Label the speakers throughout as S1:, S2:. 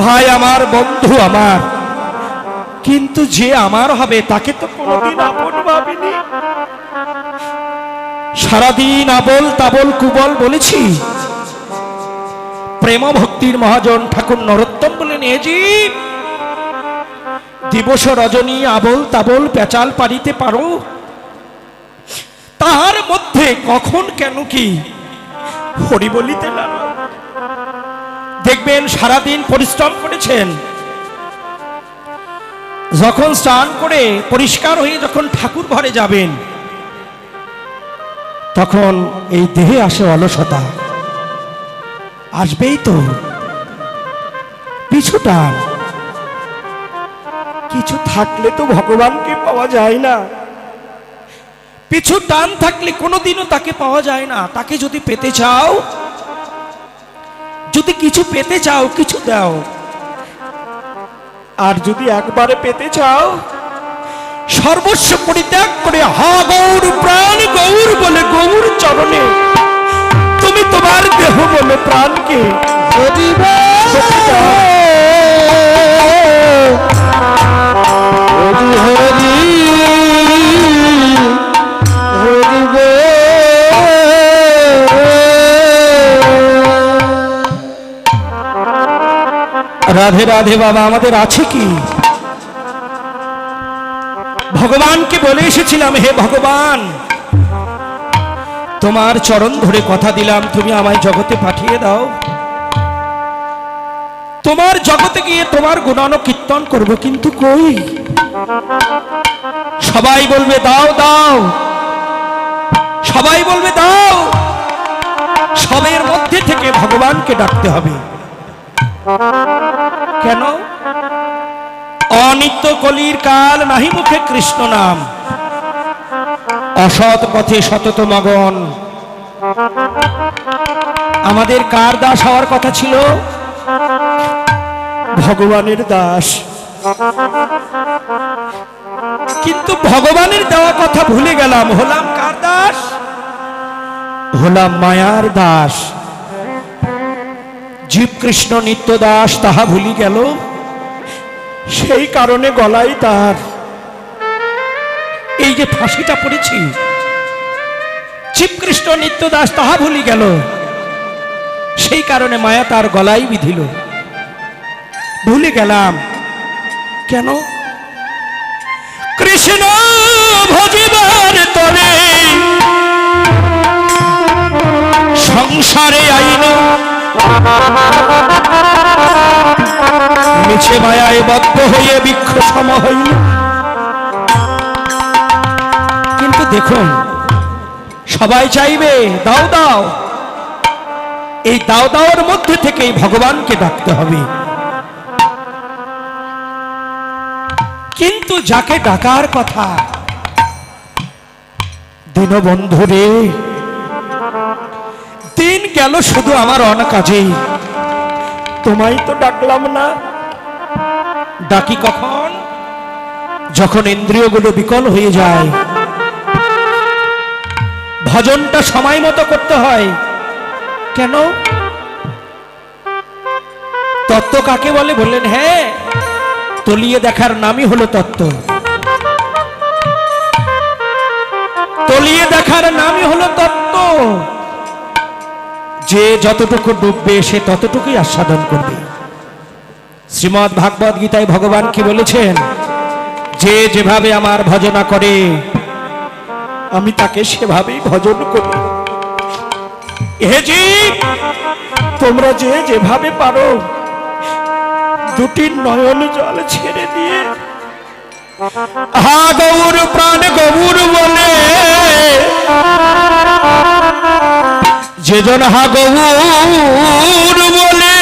S1: ভাই, আমার বন্ধু আমার। কিন্তু যে আমার হবে, তাকে তো কোনোদিন আপন ভাবিনি। সারাদিন আবল তাবল কুবল বলেছি। প্রেম ভক্তির মহাজন ঠাকুর নরোত্তম বলেন এ জীব দিবস রজনী আবল তাবল পেচাল পারিতে পারো। তাহার মধ্যে কখন কেন কি হরি বলিতে লাগল দেখবেন সারাদিন পরিশ্রম করেছেন। যখন স্নান করে পরিষ্কার হয়ে যখন ঠাকুর ঘরে যাবেন, তখন এই দেহে আসে অলসতা। আসবেই তো। পিছু টান কিছু থাকলে তো ভগবানকে পাওয়া যায় না। পিছু টান থাকলে কোনোদিনও তাকে পাওয়া যায় না। তাকে যদি পেতে চাও যদি কিছু পেতে চাও কিছু দাও। আর যদি একবারে পেতে চাও সর্বস্ব পরিত্যাগ করে হা গৌর প্রাণ গৌর বলে গৌর চরণে তুমি তোমার দেহ বলে প্রাণকে পেতে রাধে রাধে বাবা, আমাদের আছে কি? ভগবানকে বলে এসেছিলাম, হে ভগবান! তোমার চরণ ধরে কথা দিলাম, তুমি আমায় জগতে পাঠিয়ে দাও। তোমার জগতে গিয়ে তোমার গুণান কীর্তন করব কিন্তু কই? সবাই বলবে, দাও দাও। সবাই বলবে, দাও। সবের মধ্যে থেকে ভগবানকে ডাকতে হবে। কেন? অনিত্য কলির কাল নাহি মুখে কৃষ্ণ নাম। অসৎ পথে সতত মগন। আমাদের কার দাস হওয়ার কথা ছিল? ভগবানের দাস। কিন্তু ভগবানের দেওয়া কথা ভুলে গেলাম। হলাম কার দাস? হলাম মায়ার দাস। জীব কৃষ্ণ নিত্য দাস, তাহা ভুলি গেল। সেই কারণে গলায় তার। এই যে ফাঁসিটা পড়েছি জীবকৃষ্ণ নিত্য দাস, তাহা ভুলি গেল। সেই কারণে মায়া তার গলায় বিধিল। ভুলে গেলাম। কেন? কৃষ্ণ ভজিবার তরে সংসারে আইন মিছে মায়ায় বদ্ধ হয়ে বৃক্ষ সম হইল। কিন্তু দেখুন, সবাই চাইবে, দাও দাও। এই দাও, দাওয়ার মধ্যে থেকেই ভগবানকে ডাকতে হবে। কিন্তু যাকে ডাকার কথা, দীনবন্ধু রে দিন গেল শুধু আমার অনাকাজেই তোমায় তো ডাকলাম না। ডাকি কখন? যখন ইন্দ্রিয়গুলো বিকল হয়ে যায়। ভজনটা সময় মতো করতে হয়। কেন? তত্ত্ব কাকে বলে? বললেন হ্যাঁ তলিয়ে দেখার নামই হলো তত্ত্ব। তলিয়ে দেখার নামই হলো তত্ত্ব। যে যতটুকু ডুববে, সে ততটুকুই আস্বাদন করবে। শ্রীমৎ ভাগবত গীতায় ভগবান কি বলেছেন? যে যেভাবে আমার ভজনা করে, আমি তাকে সেভাবেই ভজন করি। হে জীব তোমরা যে যেভাবে পারো দুটি নয়ন জল ছেড়ে দিয়ে। হা গৌর প্রাণ গৌর বলে। যেজন হাগুর বলে।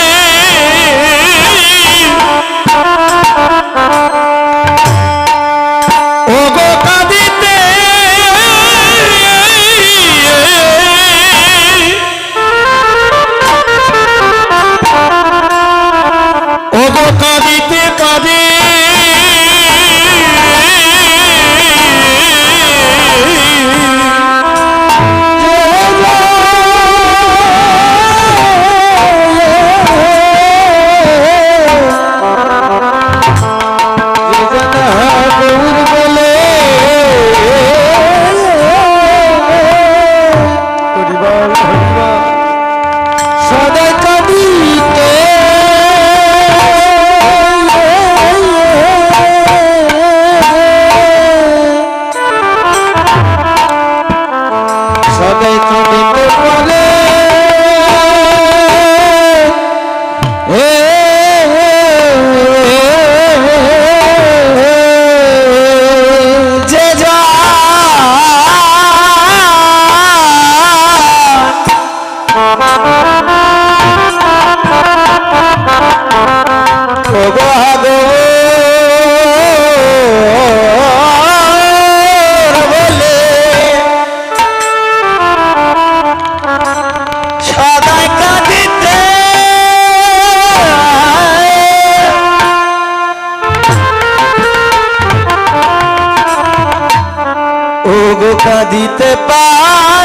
S1: দেখা দিতে পার।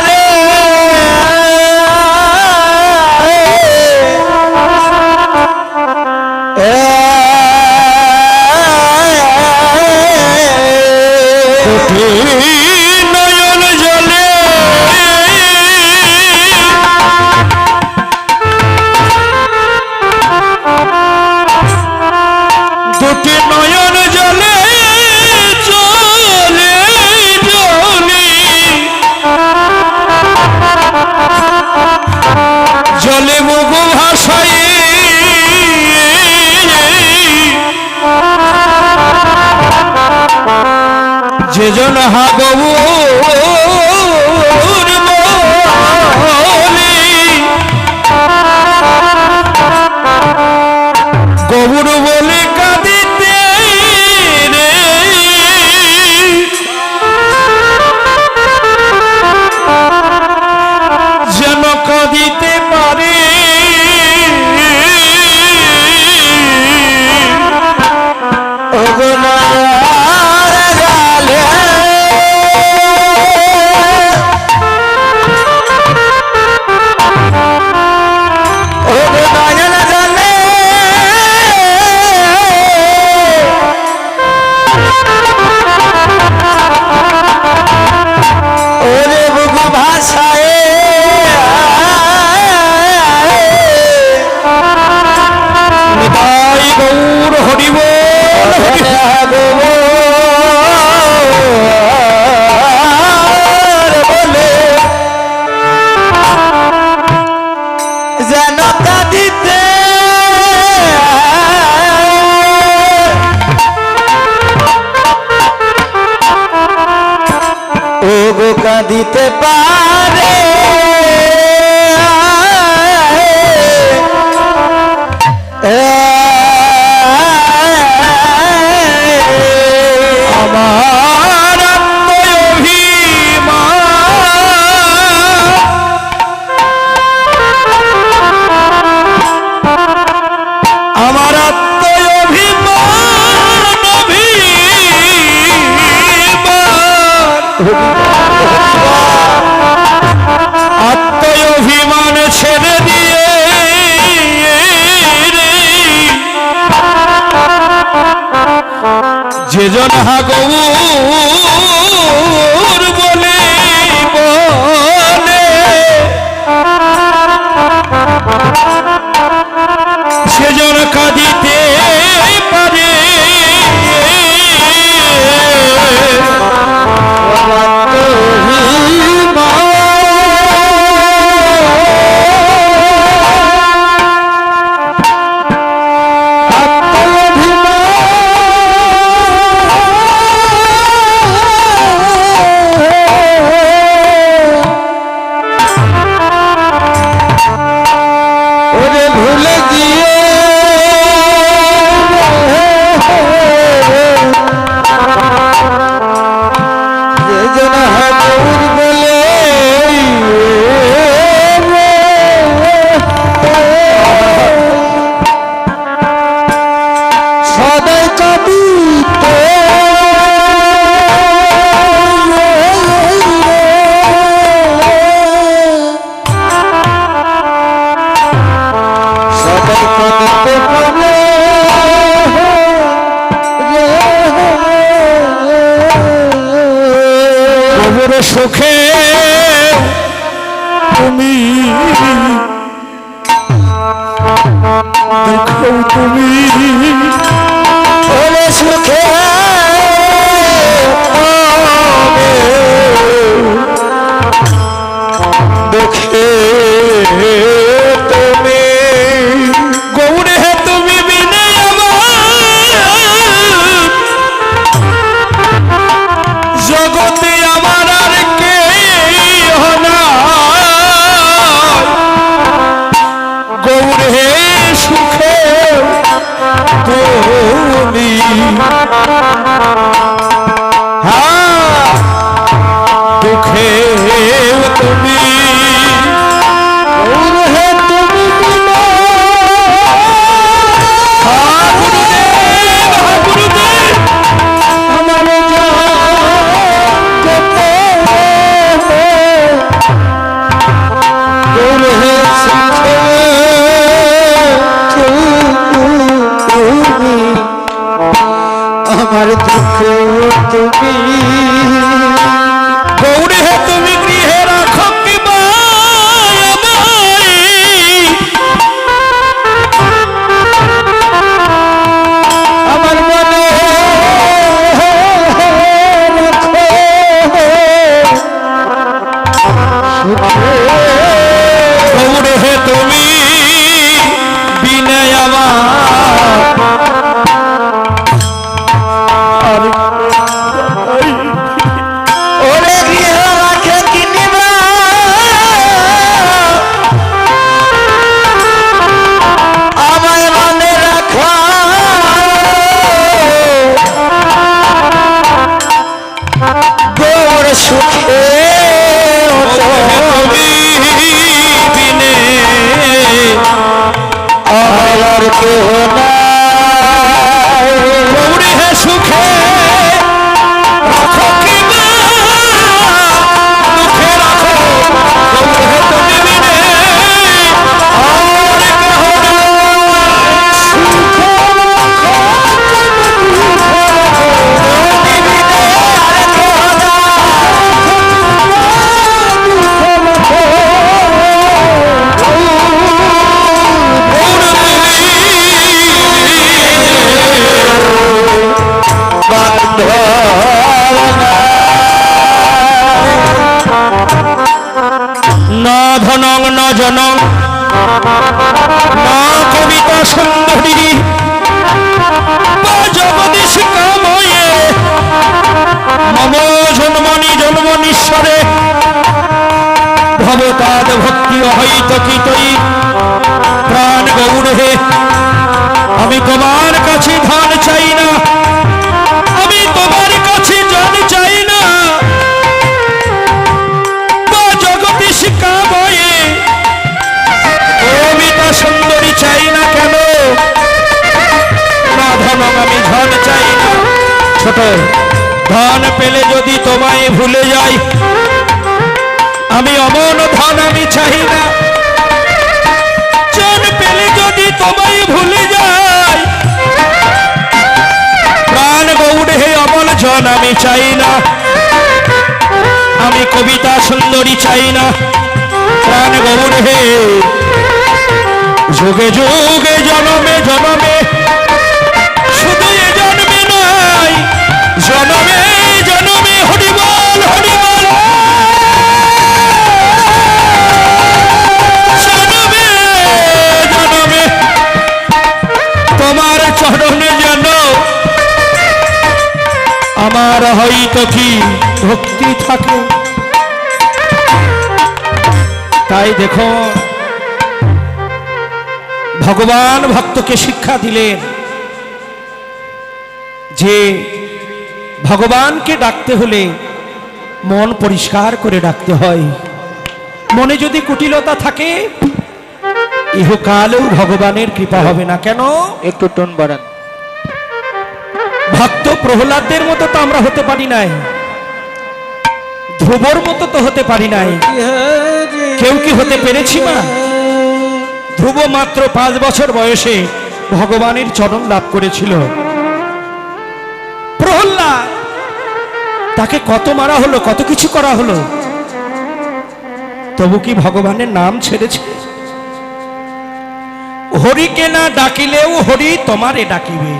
S2: হাত বলতে পার
S1: সেজন হা সুখে তুমি
S2: আর
S1: ছোট, ধন পেলে যদি তোমায় ভুলে যাই। আমি অমন ধন আমি চাই না। জন পেলে যদি তোমায় ভুলে যাই। প্রাণ গৌড় হে জন আমি চাই না। আমি কবিতা সুন্দরী চাই না। প্রাণ গৌর হে, যুগে যুগে জনমে জনমে শুধু এ জনমে জনমে হরিবল হরিবল জনমে জনমে। তোমার চরণে যেন আমার হয়তো কি ভক্তি থাকে। তাই দেখো, ভগবান ভক্তকে শিক্ষা দিলেন যে ভগবানকে ডাকতে হলে মন পরিষ্কার করে ডাকতে হয়। মনে যদি কুটিলতা থাকে ইহকালেও ভগবানের কৃপা হবে না কেন?
S2: একটু টোন বাড়ান।
S1: ভক্ত প্রহ্লাদদের মতো তো আমরা হতে পারি নাই। ধ্রুবর মতো তো হতে পারি নাই। কেউ কি হতে পেরেছি মা ধ্রুব মাত্র পাঁচ বছর বয়সে ভগবানের চরণ লাভ করেছিল। তাকে কত মারা হলো, কত কিছু করা হলো? তবু কি ভগবানের নাম ছেড়েছে? হরিকে না ডাকিলেও হরি তোমারে ডাকিবে।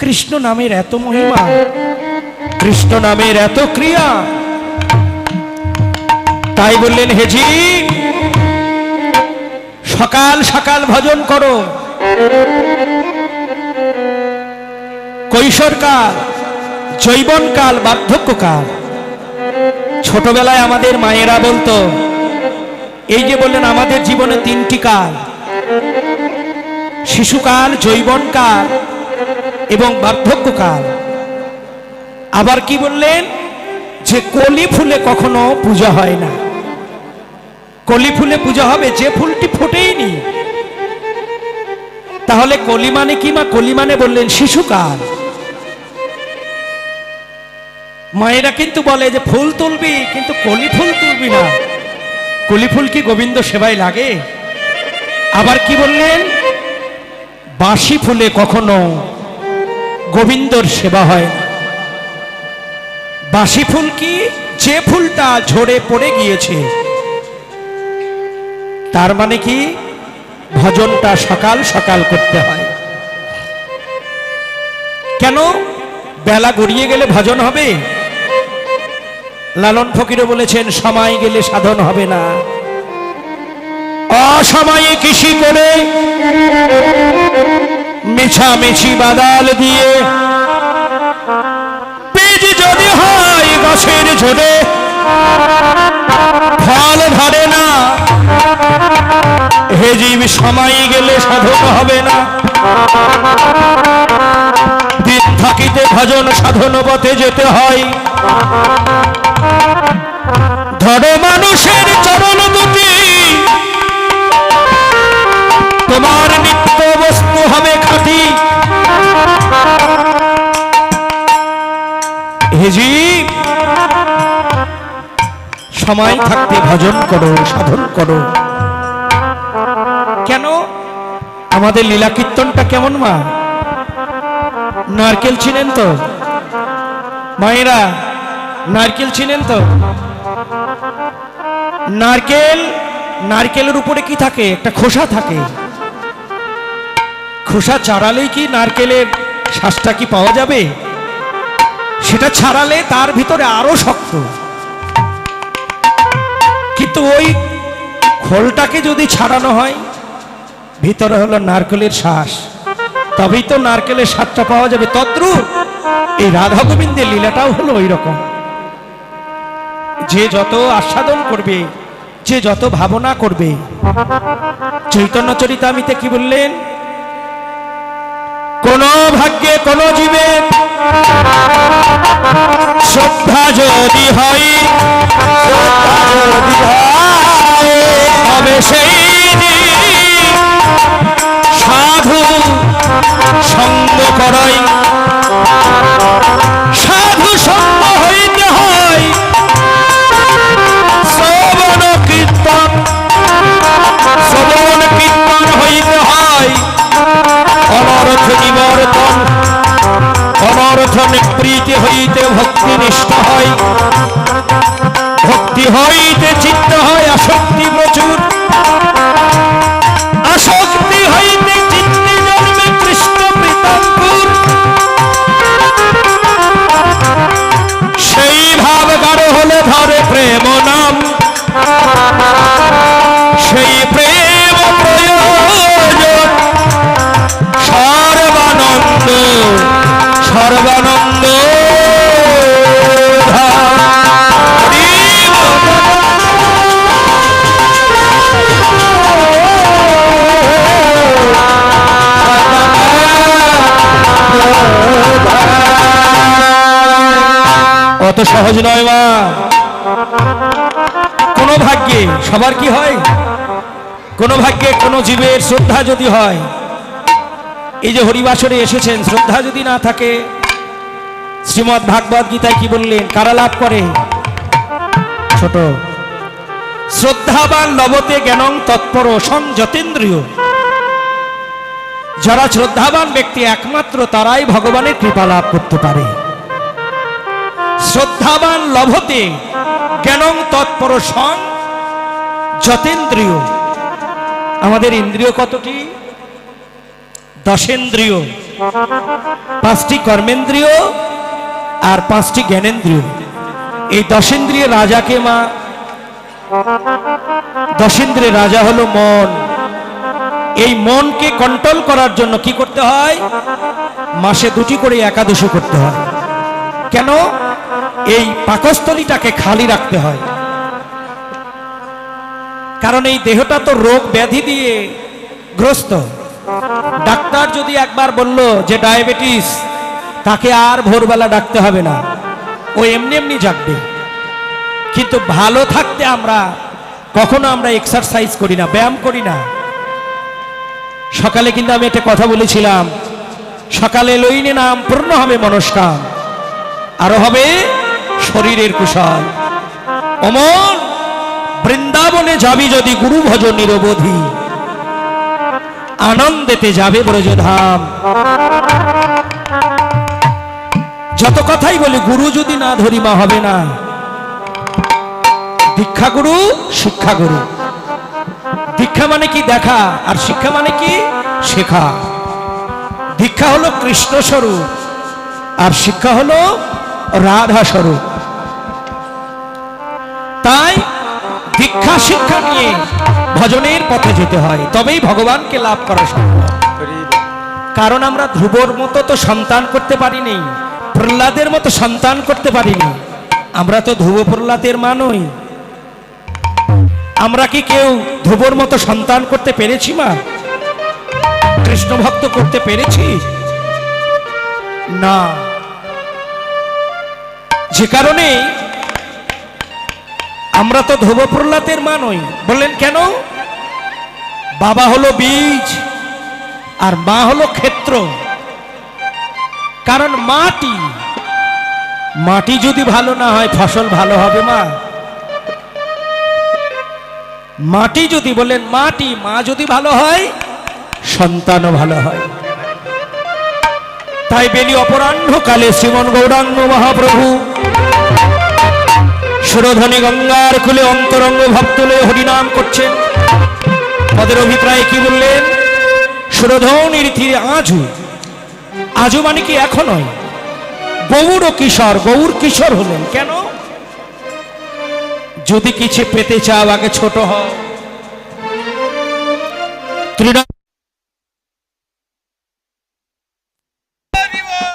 S1: কৃষ্ণ নামের এত মহিমা, কৃষ্ণ নামের এত ক্রিয়া। তাই বললেন হেজি সকাল সকাল ভজন করো। কৈশোরকাল যৌবনকাল বার্ধক্যকাল। ছোটবেলায় আমাদের মায়েরা বলতো, এই যে বললেন, আমাদের জীবনে তিনটি কাল। শিশুকাল যৌবনকাল এবং বার্ধক্যকাল। আবার কি বললেন? যে কলি ফুলে কখনো পূজা হয় না। কলি ফুলে পূজা হবে, যে ফুলটি ফোটেইনি তাহলে কলি মানে কি মা? কলি মানে বললেন শিশুকাল। মায়েরা কিন্তু বলে যে ফুল তুলবি, কিন্তু কলি ফুল তুলবি না। কলি ফুল কি গোবিন্দ সেবায় লাগে? আবার কি বললেন? বাঁশি ফুলে কখনো গোবিন্দর সেবা হয় বাঁশি ফুল কি? যে ফুলটা ঝরে পড়ে গিয়েছে। তার মানে কি? ভজনটা সকাল সকাল করতে হয়। কেন? বেলা গড়িয়ে গেলে ভজন হবে? লালন ফকিরও বলেছেন, সময় গেলে সাধন হবে না। অসময়ে কৃষি করে মেছামেছি বাদাল দিয়ে বীজ যদি হয় গাছের ঝোড়ে ফল ধরে না। হে জীব, সময় গেলে সাধন হবে না। থাকিতে ভজন সাধন পথে যেতে হয়। ধরো মানুষের চরণ দুটি। তোমার নিত্য বস্তু হবে খাঁটি। হেজি সময় থাকতে ভজন করো, সাধন করো। কেন? আমাদের লীলা কীর্তনটা কেমন মা? নারকেল ছিলেন তো? মায়েরা, নারকেল ছিলেন তো? নারকেল, নারকেলের উপরে কি থাকে? একটা খোসা থাকে। খোসা ছাড়ালেই কি নারকেলের শ্বাসটা কি পাওয়া যাবে? সেটা ছাড়ালে তার ভিতরে আরও শক্ত। কিন্তু ওই খোলটাকে যদি ছাড়ানো হয়, ভিতরে হলো নারকেলের শ্বাস। তবেই তো নারকেলের স্বাদটা পাওয়া যাবে। তদ্রুপ এই রাধা গোবিন্দের লীলাটাও হলো ওই রকম। যে যত আস্বাদন করবে যে যত ভাবনা করবে। চৈতন্য চরিতামিতে কি বললেন? কোন ভাগ্যে কোন জীবে শ্রদ্ধা যদি হয় সেই সাধু সঙ্গ করই অত সহজ নয় মা। কোন ভাগ্যে সবার কি হয়? কোন ভাগ্যে কোন জীবের শ্রদ্ধা যদি হয়, এই যে হরিবাসরে এসেছেন, শ্রদ্ধা যদি না থাকে শ্রীমৎ ভাগবত গীতায় কি বললেন? কারা লাভ করে? ছোট। শ্রদ্ধাবান লবতে জ্ঞানং তৎপর সংযতেন্দ্রিয় যারা শ্রদ্ধাবান ব্যক্তি একমাত্র তারাই ভগবানের কৃপা লাভ করতে পারে। শ্রদ্ধাবান লভতে জ্ঞানং তৎপর সং যতেন্দ্রিয়। আমাদের ইন্দ্রিয় কতটি? দশেন্দ্রিয়, পাঁচটি কর্মেন্দ্রিয় আর পাঁচটি জ্ঞানেন্দ্রিয়। এই দশেন্দ্রিয় রাজাকে মা? দশেন্দ্রিয় রাজা হলো মন। এই মনকে কন্ট্রোল করার জন্য কি করতে হয়? মাসে দুটি করে একাদশী করতে হয়। কেন? এই পাকস্থলীটাকে খালি রাখতে হয়। কারণ এই দেহটা তো রোগ ব্যাধি দিয়ে গ্রস্ত। ডাক্তার যদি একবার বলল যে ডায়াবেটিস, তাকে আর ভোরবেলা ডাকতে হবে না। ও এমনি এমনি জাগবে। কিন্তু ভালো থাকতে আমরা কখনো আমরা এক্সারসাইজ করি না, ব্যায়াম করি না। সকালে কিন্তু আমি একটা কথা বলেছিলাম, সকালে লইনে নাম পূর্ণ হবে মনস্কাম। আরও হবে শরীরের কুশল। অমন বৃন্দাবনে যাবি যদি গুরু ভজ নিরবধি। আনন্দেতে যাবে ব্রজধাম। যত কথাই বলি, গুরু যদি না ধরি, মা হবে না। দীক্ষা গুরু, শিক্ষা গুরু। দীক্ষা মানে কি দেখা, আর শিক্ষা মানে কি শেখা। দীক্ষা হলো কৃষ্ণ স্বরূপ, আর শিক্ষা হলো রাধা স্বরূপ তাই দীক্ষা শিক্ষা নিয়ে ভজনের পথে যেতে হয়, তবেই ভগবানকে লাভ করা সম্ভব। কারণ আমরা ধ্রুবর মতো তো সন্তান করতে পারিনি, প্রহ্লাদের মতো সন্তান করতে পারিনি। আমরা তো ধ্রুব প্রহ্লাদের মা নই। আমরা কি কেউ ধ্রুবর মতো সন্তান করতে পেরেছি, মা? কৃষ্ণ ভক্ত করতে পেরেছি? না। যে কারণে আমরা তো ধ্রুব প্রহ্লাদের মা নই। বললেন, কেন? বাবা হলো বীজ, আর মা হলো ক্ষেত্র। কারণ মাটি মাটি যদি ভালো না হয়, ফসল ভালো হবে মা। মাটি যদি বলেন মাটি, মা যদি ভালো হয়, সন্তানও ভালো হয়। তাই বেলি অপরাহ্নকালে শ্রীমন গৌরাঙ্গ মহাপ্রভু সুরধ্বনি গঙ্গার খুলে অন্তরঙ্গ ভক্তলে হরিনাম করছেন। পদের অভিপ্রায় কি বললেন? সুরধ্বনির তীরে আজু আজও মানে কি এখন গৌর কিশোর গৌর কিশোর হলেন। কেন? যদি কিছু পেতে চাও, আগে ছোট হও।